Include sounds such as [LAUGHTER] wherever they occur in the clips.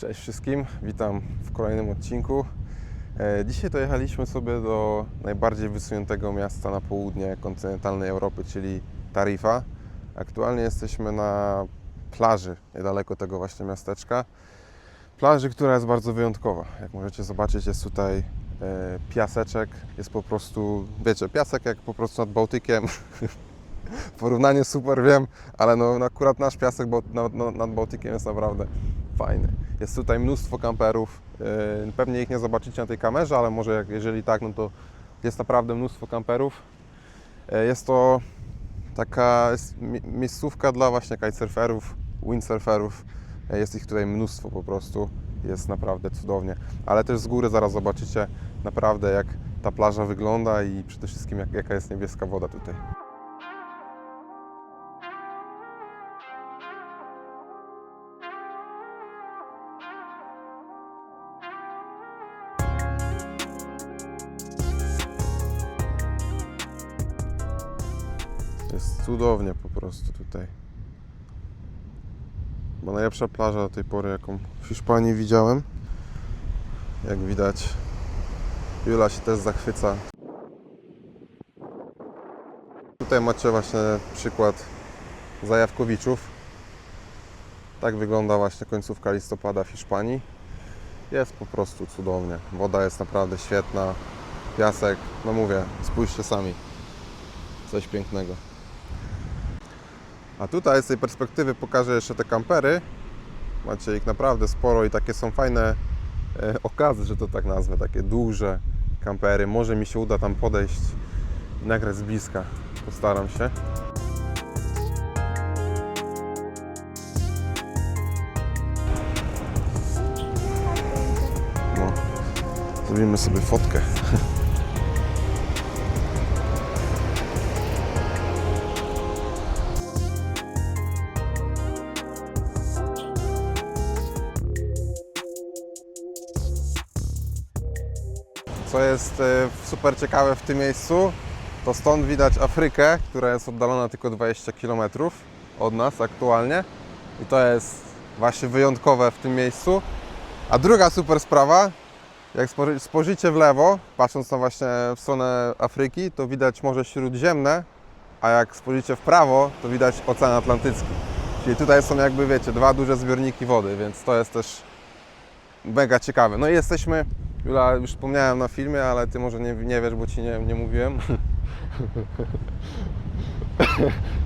Cześć wszystkim, witam w kolejnym odcinku. E, Dzisiaj dojechaliśmy sobie do najbardziej wysuniętego miasta na południe kontynentalnej Europy, czyli Tarifa. Aktualnie jesteśmy na plaży niedaleko tego właśnie miasteczka. Plaży, która jest bardzo wyjątkowa. Jak możecie zobaczyć, jest tutaj e, piaseczek. Jest po prostu, wiecie, piasek jak po prostu nad Bałtykiem. [LAUGHS] Porównanie super, wiem, ale no, no akurat nasz piasek nad, nad- nad Bałtykiem jest naprawdę fajny. Jest tutaj mnóstwo kamperów. Yy, Pewnie ich nie zobaczycie na tej kamerze, ale może jeżeli tak, no to jest naprawdę mnóstwo kamperów. Yy, Jest to taka miejscówka dla właśnie kitesurferów, windsurferów. Yy, Jest ich tutaj mnóstwo po prostu. Jest naprawdę cudownie. Ale też z góry zaraz zobaczycie naprawdę jak ta plaża wygląda i przede wszystkim jak, jaka jest niebieska woda tutaj. Cudownie po prostu tutaj. Bo najlepsza plaża do tej pory, jaką w Hiszpanii widziałem. Jak widać, Jula się też zachwyca. Tutaj macie właśnie przykład Zajawkowiczów. Tak wygląda właśnie końcówka listopada w Hiszpanii. Jest po prostu cudownie. Woda jest naprawdę świetna. Piasek, no mówię, spójrzcie sami. Coś pięknego. A tutaj z tej perspektywy pokażę jeszcze te kampery. Macie ich naprawdę sporo i takie są fajne e, okazy, że to tak nazwę, takie duże kampery. Może mi się uda tam podejść i nagrać z bliska. Postaram się. No, zrobimy sobie fotkę. [LAUGHS] jest e, super ciekawe w tym miejscu, to stąd widać Afrykę, która jest oddalona tylko 20 km od nas aktualnie. I to jest właśnie wyjątkowe w tym miejscu. A druga super sprawa, jak spojrzy- spojrzycie w lewo, patrząc na właśnie w stronę Afryki, to widać Morze Śródziemne, a jak spojrzycie w prawo, to widać Ocean Atlantycki. Czyli tutaj są jakby, wiecie, dwa duże zbiorniki wody, więc to jest też mega ciekawe. No i jesteśmy, Jula, już wspomniałem na filmie, ale Ty może nie, nie wiesz, bo Ci nie, nie mówiłem. [LAUGHS]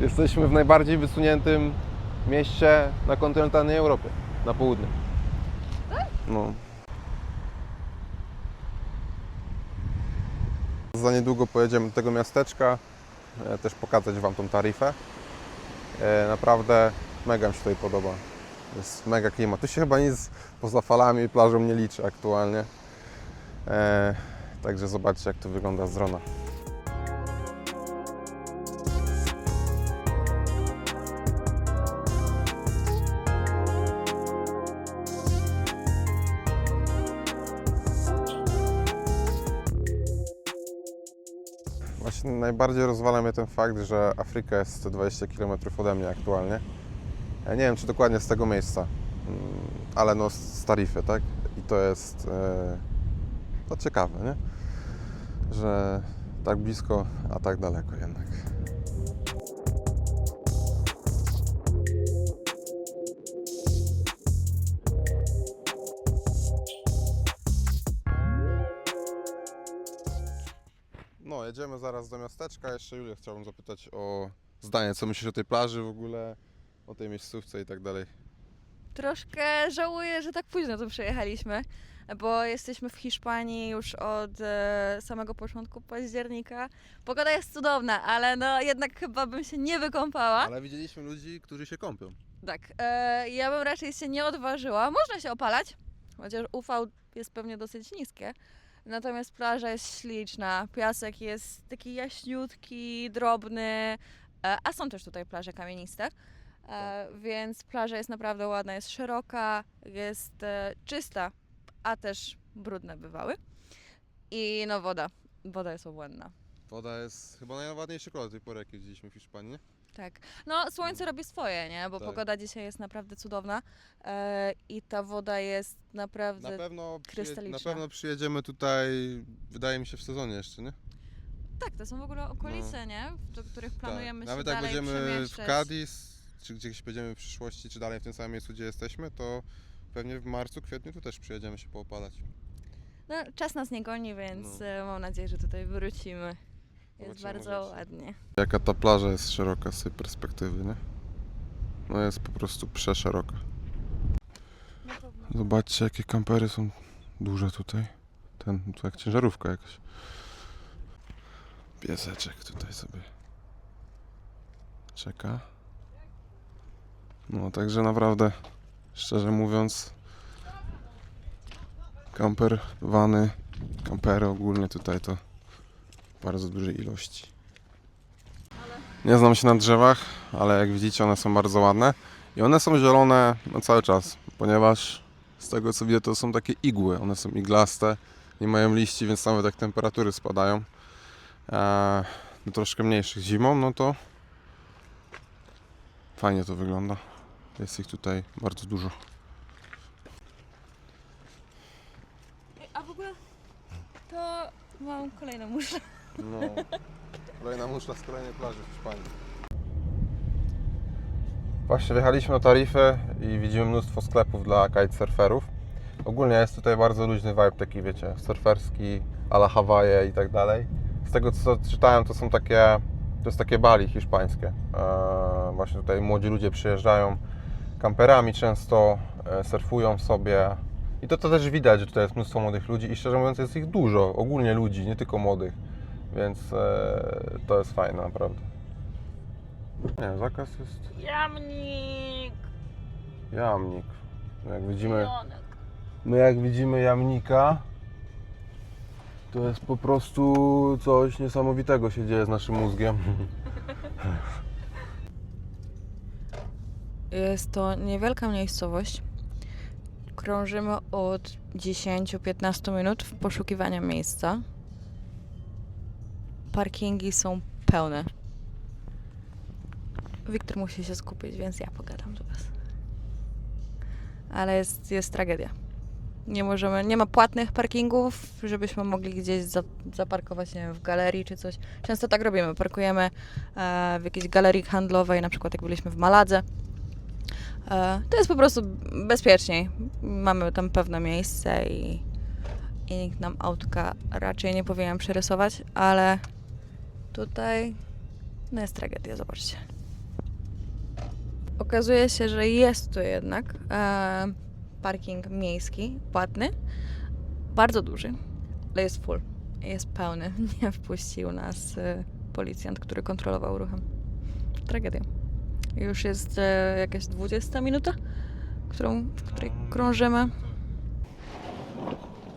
jesteśmy w najbardziej wysuniętym mieście na kontynentalnej Europie, na południu. No. Za niedługo pojedziemy do tego miasteczka, e, też pokazać Wam tą taryfę. E, Naprawdę mega mi się tutaj podoba. Jest mega klimat. Tu się chyba nic poza falami i plażą nie liczy aktualnie. E, Także zobaczcie jak to wygląda z drona. Właśnie najbardziej rozwala mnie ten fakt, że Afryka jest 20 km ode mnie aktualnie. Ja nie wiem, czy dokładnie z tego miejsca, mm, ale no z Tarify, tak? I to jest e, to ciekawe, nie? Że tak blisko, a tak daleko jednak. No, jedziemy zaraz do miasteczka. Jeszcze Julię chciałbym zapytać o zdanie, co myślisz o tej plaży w ogóle, o tej miejscówce i tak dalej. Troszkę żałuję, że tak późno tu przyjechaliśmy, bo jesteśmy w Hiszpanii już od e, samego początku października. Pogoda jest cudowna, ale no jednak chyba bym się nie wykąpała. Ale widzieliśmy ludzi, którzy się kąpią. Tak, e, ja bym raczej się nie odważyła. Można się opalać, chociaż UV jest pewnie dosyć niskie. Natomiast plaża jest śliczna, piasek jest taki jaśniutki, drobny, e, a są też tutaj plaże kamieniste. E, więc plaża jest naprawdę ładna, jest szeroka, jest e, czysta, a też brudne bywały. I no woda, woda jest obłędna. Woda jest chyba najładniejszy kolor do tej pory, jaki widzieliśmy w Hiszpanii. nie? Tak. No, słońce robi swoje, nie? Bo Tak. pogoda dzisiaj jest naprawdę cudowna e, i ta woda jest naprawdę... Na pewno, przyje- na krystaliczna. pewno przyjedziemy tutaj, wydaje mi się, w sezonie jeszcze, nie? Tak, to są w ogóle okolice, nie? Do których planujemy tak. się Nawet jak dalej będziemy w przemieszczać. Cadiz, czy gdzieś będziemy w przyszłości, czy dalej w tym samym miejscu, gdzie jesteśmy, to pewnie w marcu, kwietniu tu też przyjedziemy się poopalać. No, czas nas nie goni, więc No. e, mam nadzieję, że tutaj wrócimy. Jest Zobaczymy bardzo ładnie. Jaka ta plaża jest szeroka z tej perspektywy, nie? No jest po prostu przeszeroka. Zobaczcie, jakie kampery są duże tutaj. Ten, to jak ciężarówka jakaś. Pieseczek tutaj sobie czeka. No, także naprawdę, szczerze mówiąc, kamper, wany, kampery ogólnie tutaj to bardzo dużej ilości. Nie znam się na drzewach, ale jak widzicie one są bardzo ładne i one są zielone no cały czas, ponieważ z tego co widzę to są takie igły, one są iglaste, nie mają liści, więc nawet jak temperatury spadają e, no troszkę mniejszych zimą, no to fajnie to wygląda. Jest ich tutaj bardzo dużo. A w ogóle to mam kolejną muszę. No, kolejna muszla z kolejnej plaży w Hiszpanii. Właśnie wjechaliśmy na tarifę i widzimy mnóstwo sklepów dla kitesurferów. Ogólnie jest tutaj bardzo luźny vibe taki, wiecie, surferski, ala Hawaje i tak dalej. Z tego co czytałem, to są takie, to jest takie Bali hiszpańskie. Eee, właśnie tutaj młodzi ludzie przyjeżdżają kamperami często, e, surfują sobie. I to, to też widać, że tutaj jest mnóstwo młodych ludzi i szczerze mówiąc jest ich dużo, ogólnie ludzi, nie tylko młodych. Więc e, to jest fajne naprawdę. Nie, zakaz jest Jamnik! jamnik. No Jak widzimy, no jak widzimy jamnika, to jest po prostu coś niesamowitego się dzieje z naszym mózgiem. [LAUGHS] Jest to niewielka miejscowość. Krążymy od 10-15 minut w poszukiwaniu miejsca. Parkingi są pełne. Wiktor musi się skupić, więc ja pogadam do Was. Ale jest, jest tragedia. Nie możemy, nie ma płatnych parkingów, żebyśmy mogli gdzieś za, zaparkować, nie wiem, w galerii czy coś. Często tak robimy, parkujemy e, w jakiejś galerii handlowej, na przykład jak byliśmy w Maladze. E, To jest po prostu bezpieczniej. Mamy tam pewne miejsce i, i nikt nam autka raczej nie powinien przerysować, ale tutaj no jest tragedia, zobaczcie. Okazuje się, że jest tu jednak e, parking miejski, płatny, bardzo duży, ale jest full, jest pełny. [LAUGHS] Nie wpuścił nas e, policjant, który kontrolował ruchem. Tragedia. Już jest e, jakaś 20 minuta, którą, w której krążymy.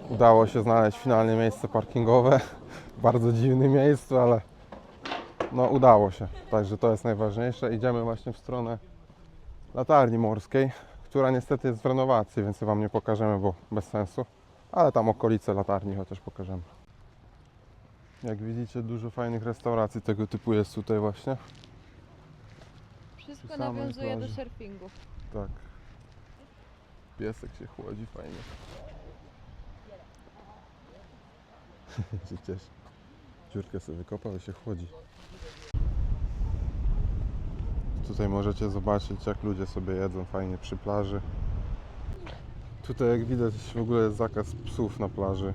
Udało się znaleźć finalnie miejsce parkingowe. [LAUGHS] Bardzo dziwnym miejscu, ale no udało się. Także to jest najważniejsze. Idziemy właśnie w stronę latarni morskiej, która niestety jest w renowacji, więc Wam nie pokażemy, bo bez sensu. Ale tam okolice latarni chociaż pokażemy. Jak widzicie, dużo fajnych restauracji tego typu jest tutaj właśnie. Wszystko Przy samej nawiązuje do plaży. surfingu. Tak. Piesek się chłodzi fajnie. [LAUGHS] się cieszy. Dziurkę sobie wykopał i się chłodzi. Tutaj możecie zobaczyć jak ludzie sobie jedzą fajnie przy plaży. Tutaj jak widać w ogóle jest zakaz psów na plaży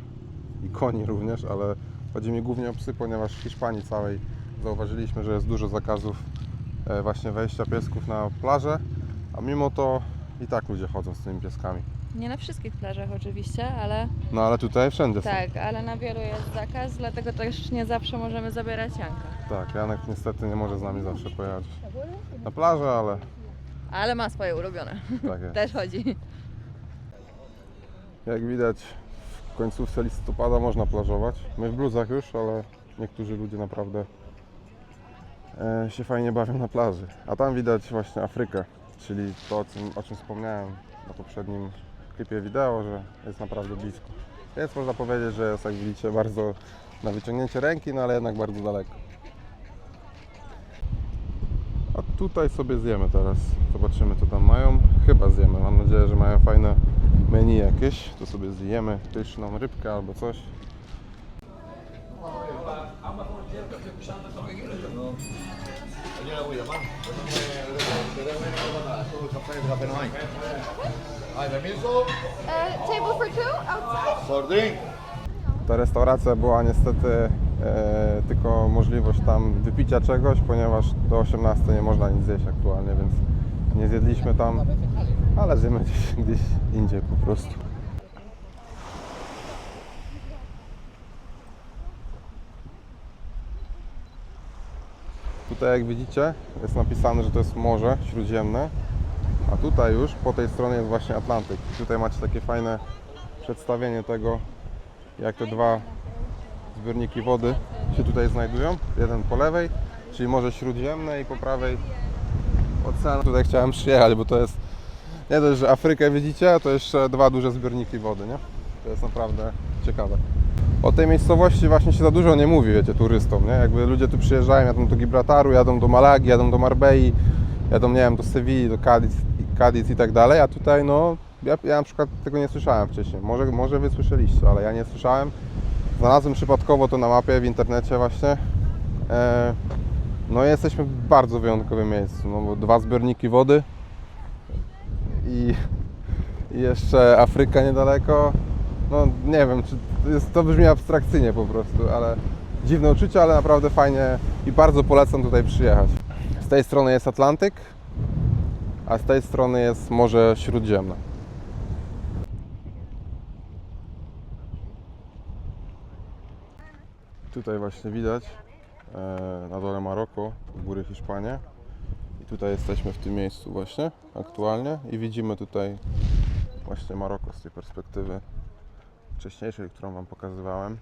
i koni również, ale chodzi mi głównie o psy, ponieważ w Hiszpanii całej zauważyliśmy, że jest dużo zakazów właśnie wejścia piesków na plażę, a mimo to i tak ludzie chodzą z tymi pieskami. Nie na wszystkich plażach oczywiście, ale No ale tutaj wszędzie są. tak, ale na wielu jest zakaz, dlatego też nie zawsze możemy zabierać Janka. Tak, Janek niestety nie może z nami zawsze pojechać na plażę, ale Ale ma swoje ulubione. tak jest. Też chodzi. Jak widać w końcówce listopada można plażować. My w bluzach już, ale niektórzy ludzie naprawdę e, się fajnie bawią na plaży. A tam widać właśnie Afrykę, czyli to o czym, o czym wspomniałem na poprzednim klipie wideo, że jest naprawdę blisko. Więc można powiedzieć, że jest jak widzicie bardzo na wyciągnięcie ręki, no ale jednak bardzo daleko. A tutaj sobie zjemy teraz. Zobaczymy co tam mają. Chyba zjemy. Mam nadzieję, że mają fajne menu jakieś. To sobie zjemy pyszną rybkę albo coś. Uh, table for two outside. Ta restauracja była niestety e, tylko możliwość tam wypicia czegoś, ponieważ do 18 nie można nic zjeść aktualnie, więc nie zjedliśmy tam, ale zjemy gdzieś, gdzieś indziej po prostu. Tutaj jak widzicie jest napisane, że to jest Morze Śródziemne, a tutaj już po tej stronie jest właśnie Atlantyk. Tutaj macie takie fajne przedstawienie tego, jak te dwa zbiorniki wody się tutaj znajdują. Jeden po lewej, czyli Morze Śródziemne i po prawej ocean. Tutaj chciałem przyjechać, bo to jest nie dość, że Afrykę widzicie, to jeszcze dwa duże zbiorniki wody, nie? To jest naprawdę ciekawe. O tej miejscowości właśnie się za dużo nie mówi, wiecie, turystom, nie? Jakby ludzie tu przyjeżdżają, jadą do Gibraltaru, jadą do Malagi, jadą do Marbei, jadą, nie wiem, do Sewilli, do Cadiz, Cadiz i tak dalej, a tutaj, no, ja, ja na przykład tego nie słyszałem wcześniej. Może, może wy słyszeliście, ale ja nie słyszałem. Znalazłem przypadkowo to na mapie w internecie właśnie. E, no jesteśmy w bardzo wyjątkowym miejscu, no bo dwa zbiorniki wody i, i jeszcze Afryka niedaleko. No nie wiem, czy to jest, to brzmi abstrakcyjnie po prostu, ale dziwne uczucie, ale naprawdę fajnie i bardzo polecam tutaj przyjechać. Z tej strony jest Atlantyk, a z tej strony jest Morze Śródziemne. Tutaj właśnie widać e, na dole Maroko, góry Hiszpanie. I tutaj jesteśmy w tym miejscu właśnie aktualnie i widzimy tutaj właśnie Maroko z tej perspektywy wcześniejszej, którą Wam pokazywałem.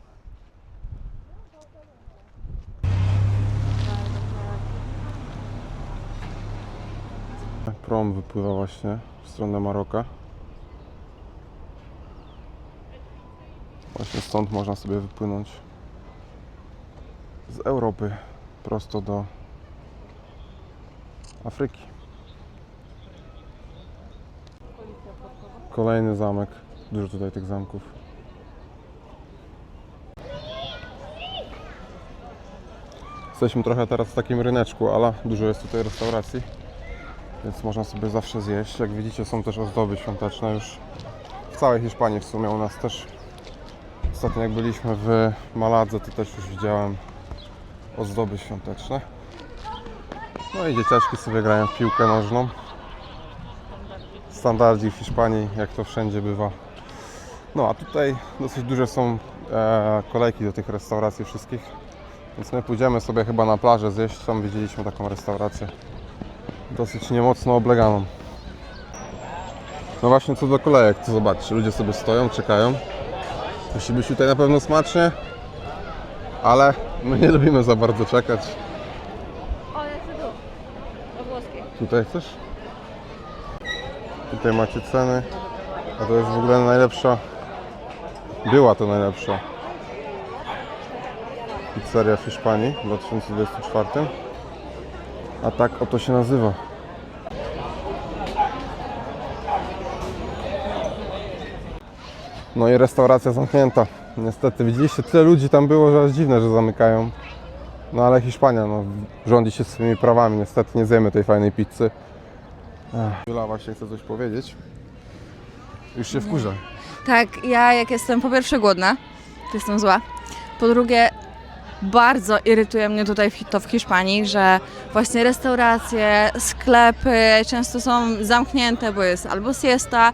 Prom wypływa właśnie w stronę Maroka. Właśnie stąd można sobie wypłynąć z Europy prosto do Afryki. Kolejny zamek. Dużo tutaj tych zamków. Jesteśmy trochę teraz w takim ryneczku, ale dużo jest tutaj restauracji, więc można sobie zawsze zjeść. Jak widzicie są też ozdoby świąteczne już w całej Hiszpanii w sumie u nas też. Ostatnio jak byliśmy w Maladze, to też już widziałem ozdoby świąteczne. No i dzieciaczki sobie grają w piłkę nożną. Standardzi w Hiszpanii, jak to wszędzie bywa. No a tutaj dosyć duże są e, kolejki do tych restauracji wszystkich. Więc my pójdziemy sobie chyba na plażę zjeść. Tam widzieliśmy taką restaurację. Dosyć niemocno obleganą. No właśnie co do kolejek, to zobaczcie, ludzie sobie stoją, czekają. Musi być tutaj na pewno smacznie, ale my nie lubimy za bardzo czekać. O, ja chcę tu. O włoskiej. Tutaj chcesz? Tutaj macie ceny. A to jest w ogóle najlepsza. Była to najlepsza pizzeria w Hiszpanii w 2024. A tak oto się nazywa. No i restauracja zamknięta. Niestety, widzieliście, tyle ludzi tam było, że aż dziwne, że zamykają. No ale Hiszpania no, rządzi się swoimi prawami. Niestety nie zjemy tej fajnej pizzy. Ech. Właśnie chce coś powiedzieć. Już się wkurza. Tak, ja jak jestem po pierwsze głodna, to jestem zła. Po drugie, bardzo irytuje mnie tutaj w- to w Hiszpanii, że właśnie restauracje, sklepy często są zamknięte, bo jest albo siesta.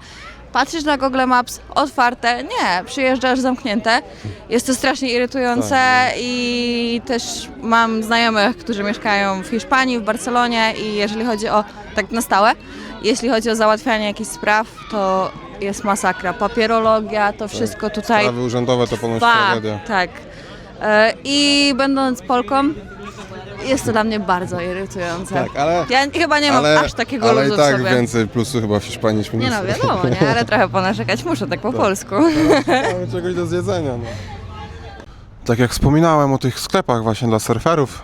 Patrzysz na Google Maps, otwarte, nie, przyjeżdżasz zamknięte. Jest to strasznie irytujące Tak, i też mam znajomych, którzy mieszkają w Hiszpanii, w Barcelonie i jeżeli chodzi o, tak na stałe, jeśli chodzi o załatwianie jakichś spraw, to jest masakra. Papierologia, to wszystko tutaj Sprawy urzędowe to ponoć tragedia. Tak. E, I będąc Polką, jest to dla mnie bardzo irytujące. Tak, ale, Ja chyba nie mam ale, aż takiego ale luzu i w tak sobie. więcej plusu chyba w Hiszpanii niż Nie no, wiadomo, nie? Ale [LAUGHS] trochę ponarzekać muszę, tak po polsku. Mamy czegoś do zjedzenia. No. Tak jak wspominałem o tych sklepach właśnie dla surferów,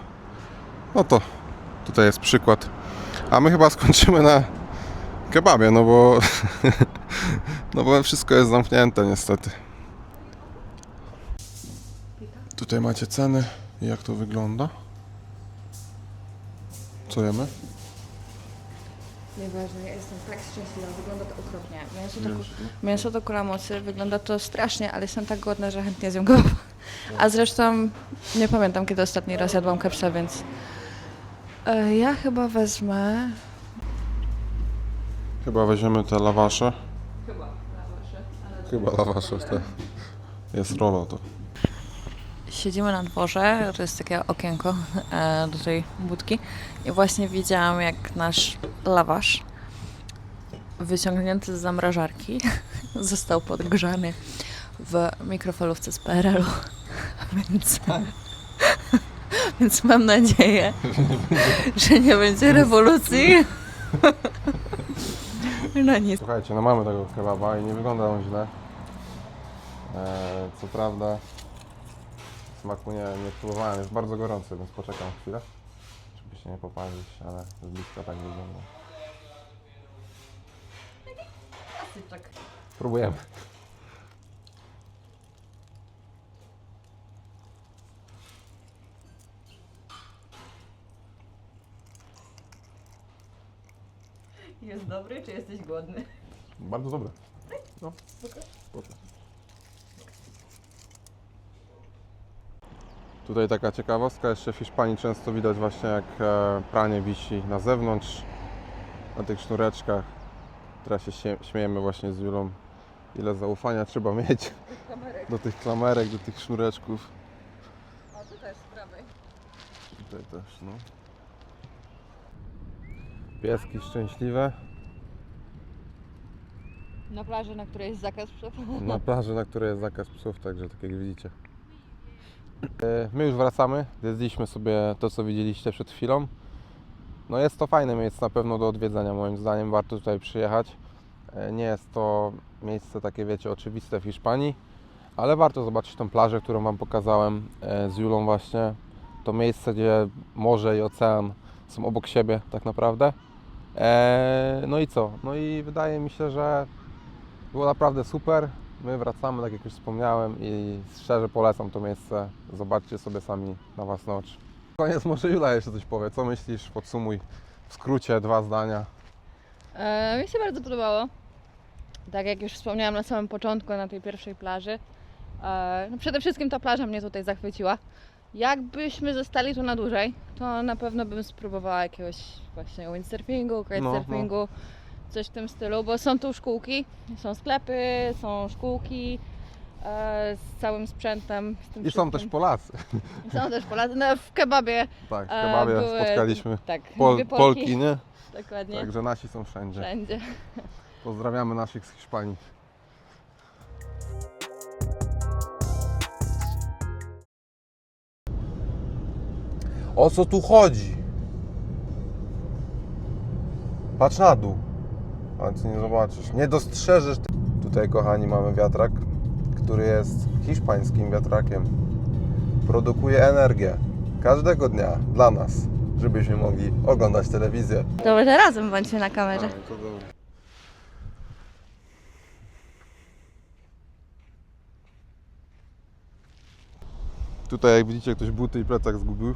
no to tutaj jest przykład. A my chyba skończymy na kebabie, no bo, [LAUGHS] no bo wszystko jest zamknięte niestety. Tutaj macie ceny i jak to wygląda. Co jemy? Nieważne, ja jestem tak szczęśliwa, wygląda to okropnie. Mięso to, mięso to kula mocy, wygląda to strasznie, ale jestem tak głodna, że chętnie zjem go. A zresztą nie pamiętam, kiedy ostatni raz jadłam kepsa, więc e, ja chyba wezmę... Chyba weźmiemy te lawasze. Chyba lawasze, te. Jest rola to. Siedzimy na dworze, to jest takie okienko e, do tej budki i właśnie widziałam, jak nasz lawasz wyciągnięty z zamrażarki [LAUGHS] został podgrzany w mikrofalówce z PRL-u, [LAUGHS] więc, [LAUGHS] więc mam nadzieję, że nie będzie rewolucji. No nic. Słuchajcie, no mamy tego kebaba i nie wygląda on źle. Eee, co prawda smaku nie, nie próbowałem, jest bardzo gorący, więc poczekam chwilę, żeby się nie popalić, ale z bliska tak wygląda. Próbujemy. Jest dobry, czy jesteś głodny? Bardzo dobre. No, proszę. Tutaj taka ciekawostka, jeszcze w Hiszpanii często widać właśnie jak e, pranie wisi na zewnątrz, na tych sznureczkach. Teraz się śmie- śmiejemy właśnie z Julą, ile zaufania trzeba [LAUGHS] mieć do tych klamerek, do tych sznureczków. O, tutaj z prawej. Tutaj też, no. Pieski szczęśliwe. Na plaży, na której jest zakaz psów. na [LAUGHS] plaży, na której jest zakaz psów, także tak jak widzicie. E, My już wracamy, zjedliśmy sobie to, co widzieliście przed chwilą. No jest to fajne miejsce na pewno do odwiedzenia, moim zdaniem warto tutaj przyjechać. E, Nie jest to miejsce takie, wiecie, oczywiste w Hiszpanii, ale warto zobaczyć tą plażę, którą Wam pokazałem e, z Julą właśnie. To miejsce, gdzie morze i ocean są obok siebie tak naprawdę. No i co? No i wydaje mi się, że było naprawdę super. My wracamy, tak jak już wspomniałem i szczerze polecam to miejsce. Zobaczcie sobie sami na własne oczy. Koniec może Jula jeszcze coś powie. Co myślisz? Podsumuj w skrócie dwa zdania. E, mi się bardzo podobało. Tak jak już wspomniałam na samym początku, na tej pierwszej plaży. E, no przede wszystkim ta plaża mnie tutaj zachwyciła. Jakbyśmy zostali tu na dłużej, to na pewno bym spróbowała jakiegoś właśnie windsurfingu, kitesurfingu, coś w tym stylu, bo są tu szkółki, są sklepy, są szkółki e, z całym sprzętem. Z tym I są też. Polacy. Są też Polacy. No, w kebabie Tak, w e, kebabie były- spotkaliśmy tak, Pol, dwie Polki, nie? Dokładnie. Także nasi są wszędzie. Wszędzie. Pozdrawiamy naszych z Hiszpanii. O co tu chodzi? Patrz na dół. Ale ty nie zobaczysz. Nie dostrzeżesz. Tutaj, kochani, mamy wiatrak, który jest hiszpańskim wiatrakiem. Produkuje energię każdego dnia dla nas, żebyśmy mogli oglądać telewizję. To może razem bądźmy na kamerze. to dobra. Tutaj jak widzicie ktoś buty i plecak zgubił.